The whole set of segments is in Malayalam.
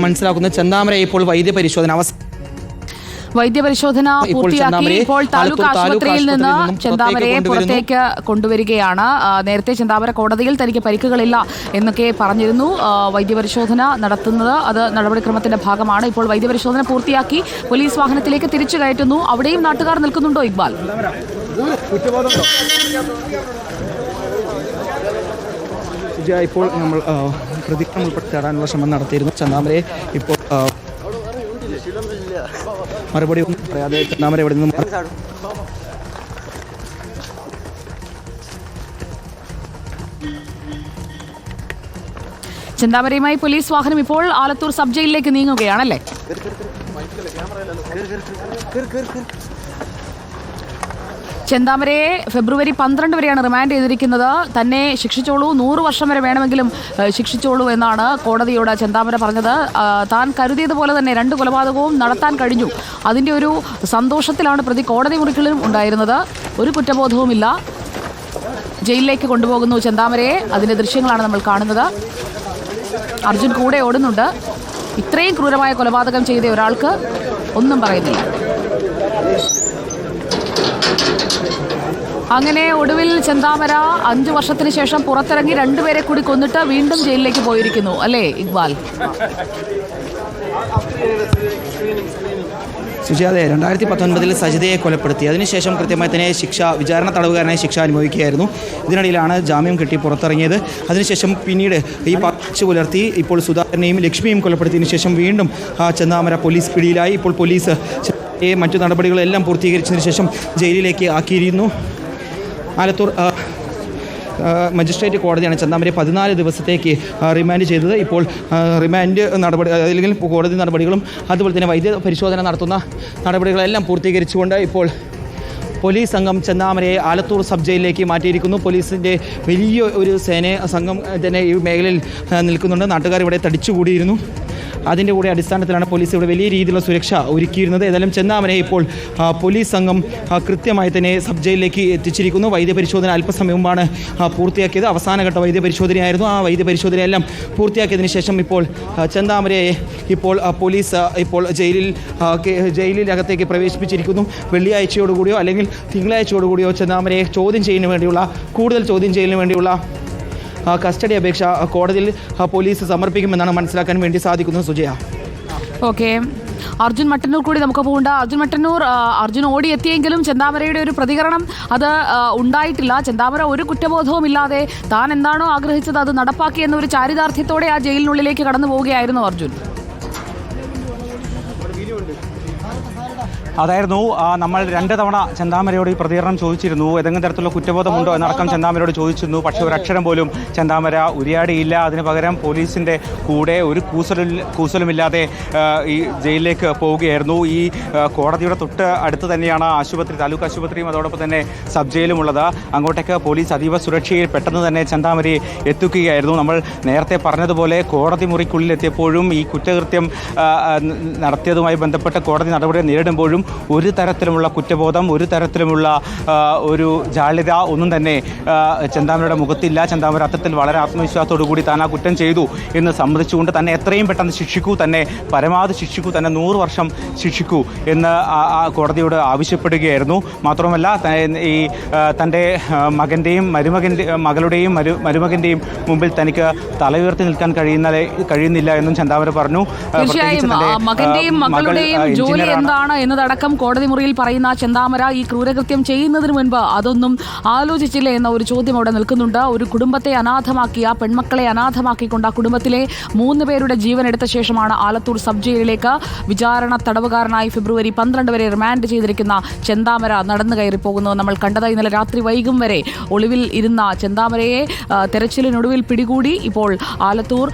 മനസ്സിലാക്കുന്നത് ചെന്താമര ഇപ്പോൾ വൈദ്യപരിശോധന അവസ്ഥ വൈദ്യപരിശോധന പൂർത്തിയാക്കി ഇപ്പോൾ താലൂക്ക് ആശുപത്രിയിൽ നിന്ന് ചെന്താമരയെ പുറത്തേക്ക് കൊണ്ടുവരികയാണ്. നേരത്തെ ചെന്താമര കോടതിയിൽ തനിക്ക് പരിക്കുകളില്ല എന്നൊക്കെ പറഞ്ഞിരുന്നു. വൈദ്യപരിശോധന നടത്തുന്നത് അത് നടപടിക്രമത്തിന്റെ ഭാഗമാണ്. ഇപ്പോൾ വൈദ്യപരിശോധന പൂർത്തിയാക്കി പോലീസ് വാഹനത്തിലേക്ക് തിരിച്ചു കയറ്റുന്നു. അവിടെയും നാട്ടുകാർ നിൽക്കുന്നുണ്ടോ ഇക്ബാൽ? ഇപ്പോൾ നമ്മൾ പ്രതിക്രമം ഉൾപ്പെടെ തേടാനുള്ള ശ്രമം നടത്തിയിരുന്നു ചെന്താമരയെ ഇപ്പോൾ മറുപടി ഒന്നും പറയാതെ ചന്ദാമര എവിടെ നിന്നും മാറി. പോലീസ് വാഹനം ഇപ്പോൾ ആലത്തൂർ സബ് ജയിലിലേക്ക് നീങ്ങുകയാണല്ലേ? ചെന്താമരയെ ഫെബ്രുവരി പന്ത്രണ്ട് വരെയാണ് റിമാൻഡ് ചെയ്തിരിക്കുന്നത്. തന്നെ ശിക്ഷിച്ചോളൂ. നൂറ് വർഷം വരെ വേണമെങ്കിലും ശിക്ഷിച്ചോളൂ എന്നാണ് കോടതിയോട് ചെന്താമര പറഞ്ഞത്. താൻ കരുതിയതുപോലെ തന്നെ രണ്ട് കൊലപാതകവും നടത്താൻ കഴിഞ്ഞു. അതിന്റെ ഒരു സന്തോഷത്തിലാണ് പ്രതി കോടതി മുറികളിലും ഉണ്ടായിരുന്നത്. ഒരു കുറ്റബോധവുമില്ല. ജയിലിലേക്ക് കൊണ്ടുപോകുന്നു ചെന്താമരയെ. അതിന്റെ ദൃശ്യങ്ങളാണ് നമ്മൾ കാണുന്നത്. അർജുൻ കൂടെ ഓടുന്നുണ്ട്. ഇത്രയും ക്രൂരമായ കൊലപാതകം ചെയ്ത ഒരാൾക്ക് ഒന്നും പറയുന്നില്ല. അങ്ങനെ ഒടുവിൽ ചെന്താമര അഞ്ചു വർഷത്തിന് ശേഷം പുറത്തിറങ്ങി രണ്ടുപേരെ കൂടി കൊന്നിട്ട് വീണ്ടും ജയിലിലേക്ക് പോയിരിക്കുന്നു. അല്ലേ ഇക്ബാൽ? സുജി അതെ രണ്ടായിരത്തി പത്തൊൻപതിൽ സജിതയെ കൊലപ്പെടുത്തി. അതിനുശേഷം കൃത്യമായി തന്നെ ശിക്ഷ വിചാരണ തടവുകാരനായി ശിക്ഷ അനുഭവിക്കുകയായിരുന്നു. ഇതിനിടയിലാണ് ജാമ്യം കിട്ടി പുറത്തിറങ്ങിയത്. അതിനുശേഷം പിന്നീട് ഈ പച്ച പുലർത്തി ഇപ്പോൾ സുധാകരനെയും ലക്ഷ്മിയും കൊലപ്പെടുത്തിയതിനു ശേഷം വീണ്ടും ചെന്നാമര പോലീസ് പിടിയിലായി. ഇപ്പോൾ പോലീസ് മറ്റു നടപടികളെല്ലാം പൂർത്തീകരിച്ചതിന് ശേഷം ജയിലിലേക്ക് ആക്കിയിരുന്നു. ആലത്തൂർ മജിസ്ട്രേറ്റ് കോടതിയാണ് ചന്ദാമരെ പതിനാല് ദിവസത്തേക്ക് റിമാൻഡ് ചെയ്തത്. ഇപ്പോൾ റിമാൻഡ് നടപടി അല്ലെങ്കിൽ കോടതി നടപടികളും അതുപോലെ തന്നെ വൈദ്യ പരിശോധന നടത്തുന്ന നടപടികളെല്ലാം പൂർത്തീകരിച്ചുകൊണ്ട് ഇപ്പോൾ പോലീസ് സംഘം ചെന്നാമരയെ ആലത്തൂർ സബ് ജയിലിലേക്ക് മാറ്റിയിരിക്കുന്നു. പോലീസിന്റെ വലിയ ഒരു സേന സംഘം തന്നെ ഈ മേഖലയിൽ നിൽക്കുന്നുണ്ട്. നാട്ടുകാർ ഇവിടെ തടിച്ചുകൂടിയിരുന്നു. അതിന്റെ കൂടെ അടിസ്ഥാനത്തിലാണ് പോലീസ് ഇവിടെ വലിയ രീതിയിലുള്ള സുരക്ഷ ഒരുക്കിയിരുന്നത്. ഏതായാലും ചെന്നാമനെ ഇപ്പോൾ പോലീസ് സംഘം കൃത്യമായി തന്നെ സബ് ജയിലിലേക്ക് എത്തിച്ചിരിക്കുന്നു. വൈദ്യപരിശോധന അല്പസമയം മുമ്പാണ് പൂർത്തിയാക്കിയത്. അവസാനഘട്ട വൈദ്യപരിശോധനയായിരുന്നു ആ വൈദ്യപരിശോധനയെല്ലാം പൂർത്തിയാക്കിയതിന് ശേഷം ഇപ്പോൾ ചെന്താമരയെ ഇപ്പോൾ പോലീസ് ഇപ്പോൾ ജയിലിൽ ജയിലിനകത്തേക്ക് പ്രവേശിപ്പിച്ചിരിക്കുന്നു. വെള്ളിയാഴ്ചയോടുകൂടിയോ അല്ലെങ്കിൽ തിങ്കളാഴ്ചയോടുകൂടിയോ ചെന്താമരയെ ചോദ്യം ചെയ്യുന്നതിന് വേണ്ടിയുള്ള കൂടുതൽ ചോദ്യം ചെയ്യലിന് വേണ്ടിയുള്ള കസ്റ്റഡി അപേക്ഷ കോടതിയിൽ പോലീസ് സമർപ്പിക്കുമെന്നാണ് മനസ്സിലാക്കാൻ വേണ്ടി സാധിക്കുന്നത് സുജയ. ഓക്കെ. അർജുൻ മട്ടന്നൂർ കൂടി നമുക്ക് പോകണ്ട. അർജുൻ മട്ടന്നൂർ അർജുൻ ഓടിയെത്തിയെങ്കിലും ചെന്താമരയുടെ ഒരു പ്രതികരണം അത് ഉണ്ടായിട്ടില്ല. ചെന്താമര ഒരു കുറ്റബോധവും ഇല്ലാതെ താൻ എന്താണോ ആഗ്രഹിച്ചത് അത് നടപ്പാക്കിയെന്ന ഒരു ചാരിതാർത്ഥ്യത്തോടെ ആ ജയിലിനുള്ളിലേക്ക് കടന്നു പോവുകയായിരുന്നു അർജുൻ. അതായിരുന്നു നമ്മൾ രണ്ട് തവണ ചെന്താമരയോട് ഈ പ്രതികരണം ചോദിച്ചിരുന്നു. ഏതെങ്കിലും തരത്തിലുള്ള കുറ്റബോധമുണ്ടോ എന്നടക്കം ചെന്താമരയോട് ചോദിച്ചിരുന്നു. പക്ഷേ ഒരു അക്ഷരം പോലും ചെന്താമര ഉരിയാടിയില്ല. അതിന് പകരം പോലീസിന്റെ കൂടെ ഒരു കൂസലും കൂസലുമില്ലാതെ ഈ ജയിലിലേക്ക് പോവുകയായിരുന്നു. ഈ കോടതിയുടെ തൊട്ട് അടുത്ത് തന്നെയാണ് ആശുപത്രി താലൂക്ക് ആശുപത്രിയും അതോടൊപ്പം തന്നെ സബ് ജയിലും ഉള്ളത് അങ്ങോട്ടേക്ക് പോലീസ് അതീവ സുരക്ഷയിൽ പെട്ടെന്ന് തന്നെ ചെന്താമരയെ എത്തിക്കുകയായിരുന്നു. നമ്മൾ നേരത്തെ പറഞ്ഞതുപോലെ കോടതി മുറിക്കുള്ളിൽ എത്തിയപ്പോഴും ഈ കുറ്റകൃത്യം നടത്തിയതുമായി ബന്ധപ്പെട്ട കോടതി നടപടി നേരിടുമ്പോഴും ഒരു തരത്തിലുമുള്ള കുറ്റബോധം ഒരു തരത്തിലുമുള്ള ഒരു ജാള്യത ഒന്നും തന്നെ ചന്താമരയുടെ മുഖത്തില്ല. ചെന്താമര അത്തരത്തിൽ വളരെ ആത്മവിശ്വാസത്തോടു കൂടി താൻ ആ കുറ്റം ചെയ്തു എന്ന് സമ്മതിച്ചുകൊണ്ട് തന്നെ എത്രയും പെട്ടെന്ന് ശിക്ഷിക്കൂ തന്നെ പരമാവധി ശിക്ഷിക്കൂ തന്നെ നൂറ് വർഷം ശിക്ഷിക്കൂ എന്ന് കോടതിയോട് ആവശ്യപ്പെടുകയായിരുന്നു. മാത്രമല്ല ഈ തന്റെ മകന്റെയും മരുമകന്റെ മകളുടെയും മരു മരുമകന്റെയും മുമ്പിൽ തനിക്ക് തല ഉയർത്തി നിൽക്കാൻ കഴിയുന്ന കഴിയുന്നില്ല എന്നും ചന്താമര പറഞ്ഞു. മകളുടെയും ജോലി എന്താണ് എന്താണ് എന്നതടക്കം കോടതി മുറിയിൽ പറയുന്ന ചെന്താമര ഈ ക്രൂരകൃത്യം ചെയ്യുന്നതിന് മുൻപ് അതൊന്നും ആലോചിച്ചില്ല എന്ന ഒരു ചോദ്യം അവിടെ നിൽക്കുന്നുണ്ട്. ഒരു കുടുംബത്തെ അനാഥമാക്കിയ പെൺമക്കളെ അനാഥമാക്കിക്കൊണ്ട് ആ കുടുംബത്തിലെ മൂന്ന് പേരുടെ ജീവൻ എടുത്ത ശേഷമാണ് ആലത്തൂർ സബ് ജയിലിലേക്ക് വിചാരണ തടവുകാരനായി ഫെബ്രുവരി പന്ത്രണ്ട് വരെ റിമാൻഡ് ചെയ്തിരിക്കുന്ന ചെന്താമര നടന്നു കയറി പോകുന്നത് നമ്മൾ കണ്ടത് ഇന്നലെ രാത്രി വൈകും വരെ. ഒളിവിൽ ഇരുന്ന ചെന്താമരയെ തെരച്ചിലിനൊടുവിൽ പിടികൂടി ഇപ്പോൾ Alathur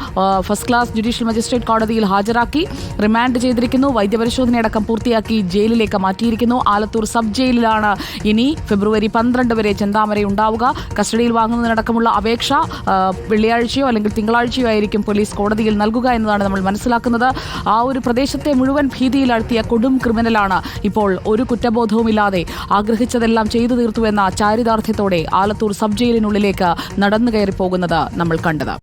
first class judicial magistrate കോടതിയിൽ ഹാജരാക്കി റിമാൻഡ് ചെയ്തിരിക്കുന്നു. വൈദ്യപരിശോധനയടക്കം പൂർത്തിയാക്കി ജയിലിലേക്ക് മാറ്റിയിരിക്കുന്നു. ആലത്തൂർ സബ് ജയിലിലാണ്. ഇനി ഫെബ്രുവരി പന്ത്രണ്ട് വരെ ചെന്താമര ഉണ്ടാവുക. കസ്റ്റഡിയിൽ വാങ്ങുന്നതിനടക്കമുള്ള അപേക്ഷ വെള്ളിയാഴ്ചയോ അല്ലെങ്കിൽ തിങ്കളാഴ്ചയോ ആയിരിക്കും പോലീസ് കോടതിയിൽ നൽകുക എന്നതാണ് നമ്മൾ മനസ്സിലാക്കുന്നത്. ആ ഒരു പ്രദേശത്തെ മുഴുവൻ ഭീതിയിലാഴ്ത്തിയ കൊടും ക്രിമിനലാണ് ഇപ്പോൾ ഒരു കുറ്റബോധവുമില്ലാതെ ആഗ്രഹിച്ചതെല്ലാം ചെയ്തു തീർത്തു എന്ന ചാരിതാർത്ഥ്യത്തോടെ ആലത്തൂർ സബ് ജയിലിനുള്ളിലേക്ക് നടന്നു കയറി പോകുന്നത് നമ്മൾ കണ്ടത്.